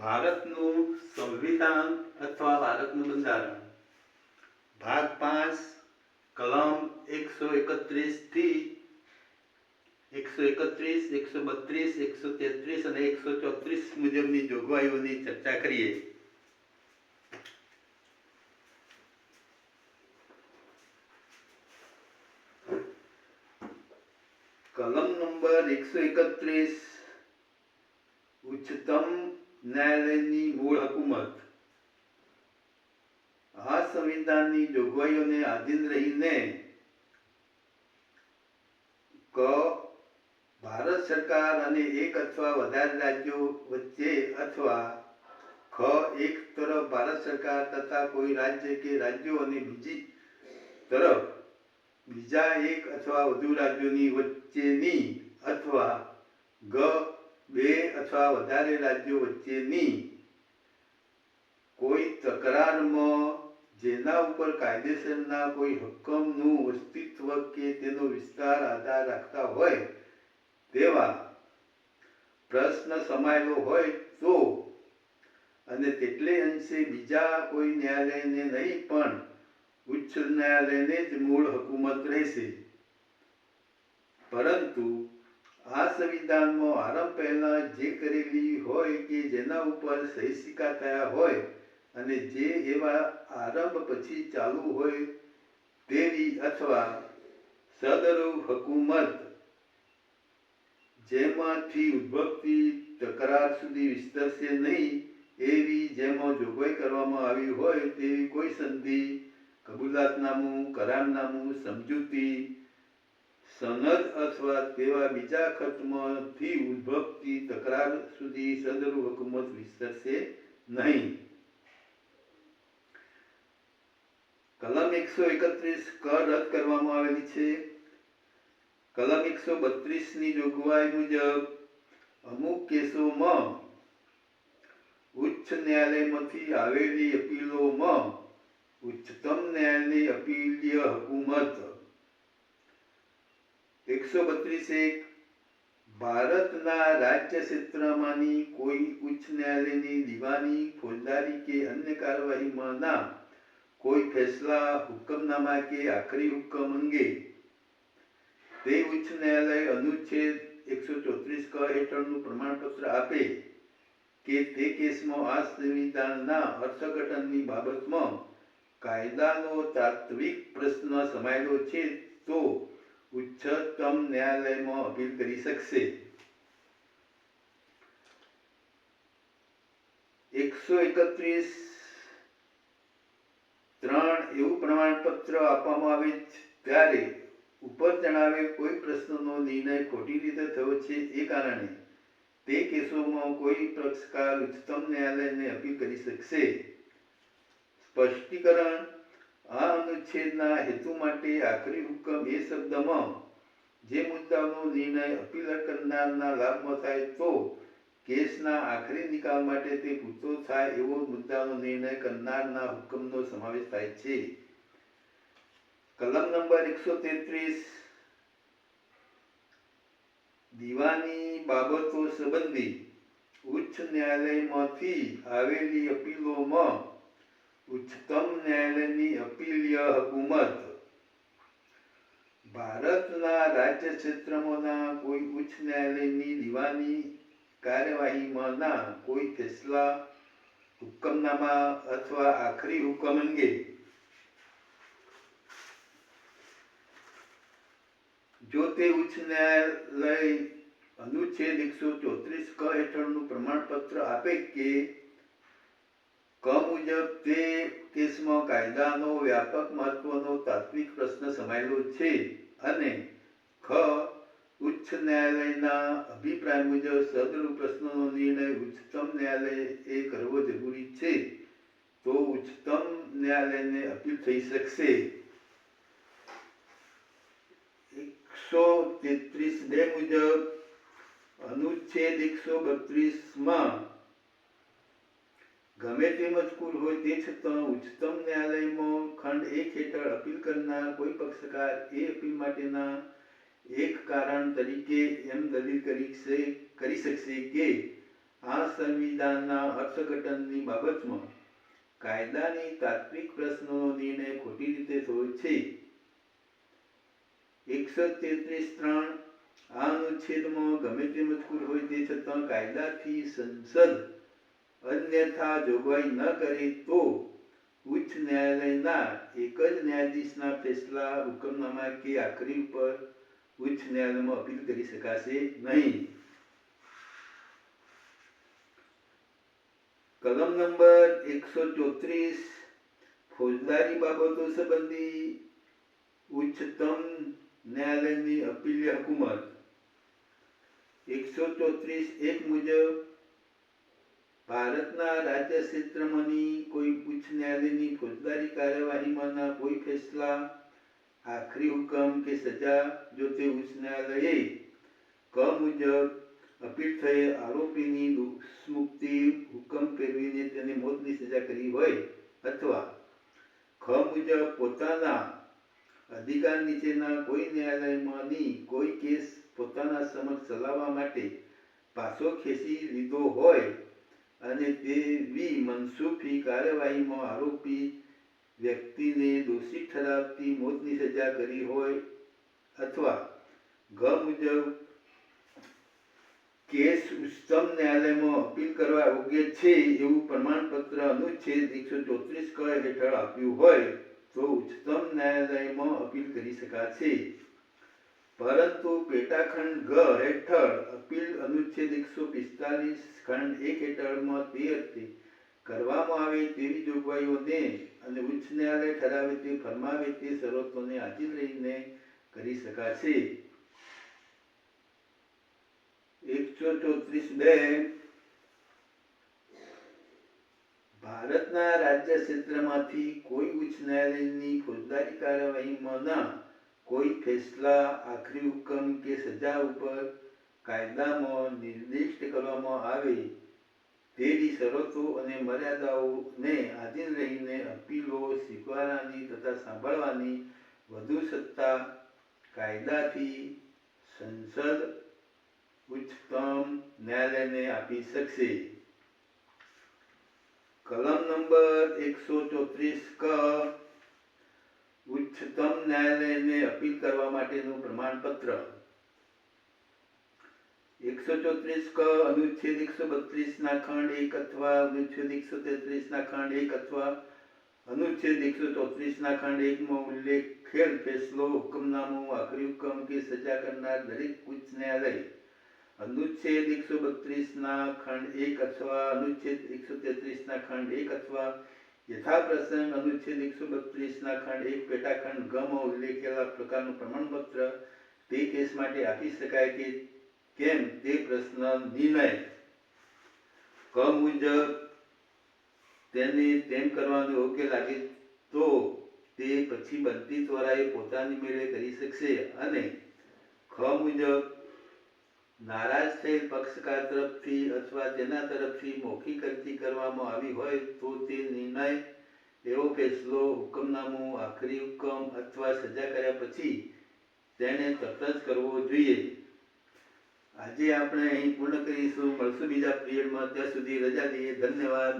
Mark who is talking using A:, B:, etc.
A: ભારતનું સંવિધાન અથવા ભારતનું બંધારણ? ભાગ પાંચ, કલમ એકસો એકત્રીસથી એકસો એકત્રીસ, એકસો બત્રીસ, એકસો તેત્રીસ અને એકસો ચોત્રીસ મુજબની જોગવાઈઓની ચર્ચા કરીએ. કલમ નંબર એકસો એકત્રીસ ઉચ્ચતમ ન્યાયાલયની મૂળ હકુમત. આ સંવિધાનની જોગવાઈઓને આધીન રહીને ક, ભારત સરકાર અને એક અથવા વધારે રાજ્યો વચ્ચે અથવા ખ, એક તરફ ભારત સરકાર તથા કોઈ રાજ્ય કે રાજ્યો અને બીજી તરફ બીજા એક અથવા વધુ રાજ્યોની વચ્ચેની અથવા ગ બે અથવા વધારે રાજ્યો વચ્ચેની કોઈ તકરારમાં જેના ઉપર કાયદેસરના કોઈ હુકમનું અસ્તિત્વ કે તેનો વિસ્તાર આધાર રાખતા હોય તેવા પ્રશ્ન સમાયેલો હોય તો અને તેટલે અંશે બીજા કોઈ ન્યાયાલયને નહીં, પણ ઉચ્ચ ન્યાયાલયને જ મૂળ હકુમત રહેશે. પરંતુ આ સંવિધાનમાં આરંભ પહેલા જે કરેલી હોય કે જેના ઉપર સહી સિક્કા થયા હોય અને જે એવા આરંભ પછી ચાલુ હોય તેવી અથવા સદરુ હકુમત જેમાંથી ઉદ્ભવતી તકરાર સુધી વિસ્તરશે નહીં એવી જેમાં જોગવાઈ કરવામાં આવી હોય તેવી કોઈ સંધિ કબૂલાતનામું, કરારનામું, સમજૂતી સનદ અથવા તેવા બીજા ખર્ચમાંથી ઉદ્ભવતી તકરાર સુધી સદરૂપ હુકુમત વિસ્તરશે નહીં. કલમ એકસો એકત્રીસ કર રદ કરવામાં આવેલી છે. કલમ એકસો બત્રીસની જોગવાઈ મુજબ અમુક કેસોમાં ઉચ્ચ ન્યાયાલયમાંથી આવેલી અપીલોમાં ઉચ્ચતમ ન્યાયાલયની અપીલીય હુકુમત એકસો બત્રીસ એક ભારતના રાજ્ય ક્ષેત્રમાંની કોઈ ઉચ્ચ ન્યાયાલયની દીવાની ફોજદારી કે અન્ય કાર્યવાહીમાં ના કોઈ ફેસલા, હુકમનામા કે આખરી હુકમ અંગે. તે ઉચ્ચ ન્યાયાલય અનુચ્છેદ એકસો ચોત્રીસ ક હેઠળનું પ્રમાણપત્ર આપે કે તે કેસમાં આ સંવિધાનના અર્થઘટનની બાબતમાં કાયદાનો તાત્વિક પ્રશ્ન સમાયેલો છે તો ઉચ્ચતમ ન્યાયાલયમાં અપીલ કરી શકશે. એકસો એકત્રીસ ત્રણ એવું પ્રમાણપત્ર આપવામાં આવે ત્યારે ઉપર જણાવેલ કોઈ પ્રશ્નનો નિર્ણય ખોટી રીતે થયો છે એ કારણે તે કેસોમાં કોઈ પક્ષકાર ઉચ્ચતમ ન્યાયાલયને અપીલ કરી શકશે. સ્પષ્ટીકરણ આ અનુચ્છેદના હેતુ માટે આખરી હુકમ એ શબ્દમાં, જે મુદ્દાનો નિર્ણય અપીલ કરનારના લાભમાં થાય તો કેસના આખરી નિકાલ માટે તે પૂરતો થાય એવો મુદ્દાનો નિર્ણય કરનારના હુકમનો સમાવેશ થાય છે. કલમ નંબર એકસો તેત્રીસ, દીવાની બાબતો સંબંધી ઉચ્ચ ન્યાયાલયમાંથી આવેલી અપીલોમાં ઉચ્ચતમ ન્યાયાલયની અપીલીય હુકુમત ભારતના રાજ્ય ક્ષેત્રમાંના કોઈ ઉચ્ચ ન્યાયાલયની દીવાની કાર્યવાહીમાંના કોઈ ફેસલા, હુકમનામા અથવા આખરી હુકમ અંગે. જો તે ઉચ્ચ ન્યાયાલય અનુચ્છેદ એકસો ચોત્રીસ ક હેઠળનું પ્રમાણપત્ર આપે કે ક મુજબ તે કેસમાં કાયદાનો વ્યાપક મહત્વનો તાત્વિક પ્રશ્ન સમાયેલો છે અને ઉચ્ચ ન્યાયાલયના અભિપ્રાય મુજબ સદરૂપ પ્રશ્નોનો નિર્ણય ઉચ્ચતમ ન્યાયાલયે કરવો જરૂરી છે. તો ઉચ્ચતમ ન્યાયાલયને અપીલ થઈ શકશે. એકસો તેત્રીસ બે મુજબ અનુચ્છેદ એકસો બત્રીસમાં ગમે તે મજકૂર હોય તે છતાં ઉચ્ચતમ ન્યાયાલયમાં ખંડ એક હેઠળ અપીલ કરનાર કોઈ પક્ષકાર એ અપીલ માટેના એક કારણ તરીકે એમ દલીલ કરી કરી શકશે કે આ સંવિધાનના અર્થઘટનની બાબતમાં કાયદાની તાત્વિક પ્રશ્નોનો નિર્ણય ખોટી રીતે થયો છે. એકસો તેત્રીસ ત્રણ આ અનુચ્છેદમાં ગમે તે મજકૂર હોય તે છતાં કાયદાથી સંસદ અન્યથા જોગવાઈ ન કરે તો ઉચ્ચ ન્યાયાલયના એક જ ન્યાયાધીશના ફેસલા હુકમનામા કે આખરી ઉપર ઉચ્ચ ન્યાયાલયમાં અપીલ કરી શકાશે નહીં કલમ નંબર એકસો ચોત્રીસ ફોજદારી બાબતો સંબંધી ઉચ્ચતમ ન્યાયાલયની અપીલ્ય હુકુમત એકસો ચોત્રીસ એક મુજબ ભારતના રાજ્ય ક્ષેત્રમાંની કોઈ ઉચ્ચ ન્યાયાલયની ફોજદારી કાર્યવાહીમાંના કોઈ ફેસલા આખરી હુકમ કે સજા જો તે ઉચ્ચ ન્યાયાલયે ક મુજબ અપીલ થયે આરોપીની દોષમુક્તિ હુકમ ફેરવીને તેને મોતની સજા કરી હોય અથવા ખ મુજબ પોતાના અધિકાર નીચેના કોઈ ન્યાયાલયમાંની કોઈ કેસ પોતાના સમક્ષ ચલાવવા માટે પાછો ખેંચી લીધો હોય અને તેવી મનસુખી કાર્યવાહીમાં આરોપી વ્યક્તિને દોષિત ઠરાવતી મોતની સજા કરી હોય અથવા ઘ મુજબ કેસ ઉચ્ચતમ ન્યાયાલયમાં અપીલ કરવા યોગ્ય છે એવું પ્રમાણપત્ર અનુચ્છેદ એકસો ચોત્રીસ ક હેઠળ આપ્યું હોય તો ઉચ્ચતમ ન્યાયાલયમાં અપીલ કરી શકાશે. પરંતુ પેટાખંડ ઘ હેઠળ અપીલ અનુચ્છેદ એકસો પિસ્તાલીસ ખંડ એક હેઠળમાં તે કરવામાં આવે તેવી જોગવાઈઓને અને ઉચ્ચ ન્યાયાલય ઠરાવે તે ફરમાવે તે શરતોને હાજર રહીને કરી શકાશે. એકસો ચોત્રીસ બે. ભારતના રાજ્ય ક્ષેત્રમાંથી કોઈ ઉચ્ચ ન્યાયાલયની ફોજદારી કાર્યવાહીમાંના કોઈ ફેસલા, આખરી હુકમ કે સજા ઉપર કાયદામાં નિર્દિષ્ટ કરવામાં આવે. તેવી શરતો અને મર્યાદાઓને આધીન રહીને અપીલો, સ્વીકારવાની તથા સાંભળવાની વધુ સત્તા કાયદાથી સંસદ ઉચ્ચતમ ન્યાયાલયને આપી શકશે. કલમ નંબર એકસો ચોત્રીસ ક ઉચ્ચતમ ન્યાયાલયને અપીલ કરવા માટેનું પ્રમાણપત્ર. એકસો ચોત્રીસ ક અનુચ્છેદ એકસો બત્રીસના ખંડ એક અથવા અનુચ્છેદ એકસો તેત્રીસના ખંડ એક અથવા અનુચ્છેદ એકસો ચોત્રીસના ખંડ એકમાં ઉલ્લેખેલ ફેસલો, હુકમનામું, આખરી હુકમ કે સજા કરનાર દરેક ઉચ્ચ ન્યાયાલય અનુચ્છેદ એકસો બત્રીસના ખંડ એક અથવા અનુચ્છેદ એકસો તેત્રીસના ખંડ એક અથવા યથાપ્રસંગ અનુચ્છેદ એકસો બત્રીસના ખંડ એક પેટાખંડ ગમાં ઉલ્લેખેલા પ્રકારનું પ્રમાણપત્ર તે કેસ માટે આપી શકાય કે કેમ તે પ્રશ્ન નિર્ણય? ક મુજબ તેને તેમ કરવાનું યોગ્ય લાગે તો તે પછી બનતી ત્વરાએ પોતાની મેળે કરી શકશે અને ખ મુજબ નારાજ થયેલ પક્ષકાર તરફથી અથવા તેના તરફથી મોખી કરતી કરવામાં આવી હોય તો તે નિર્ણય એવો ફેસલો, હુકમનામું, આખરી હુકમ અથવા સજા કર્યા પછી તેણે તરત જ કરવો જોઈએ. આજે આપણે અહીં પૂર્ણ કરીશું. મળશું બીજા પીરિયડમાં ત્યાં સુધી રજા લઈએ. ધન્યવાદ.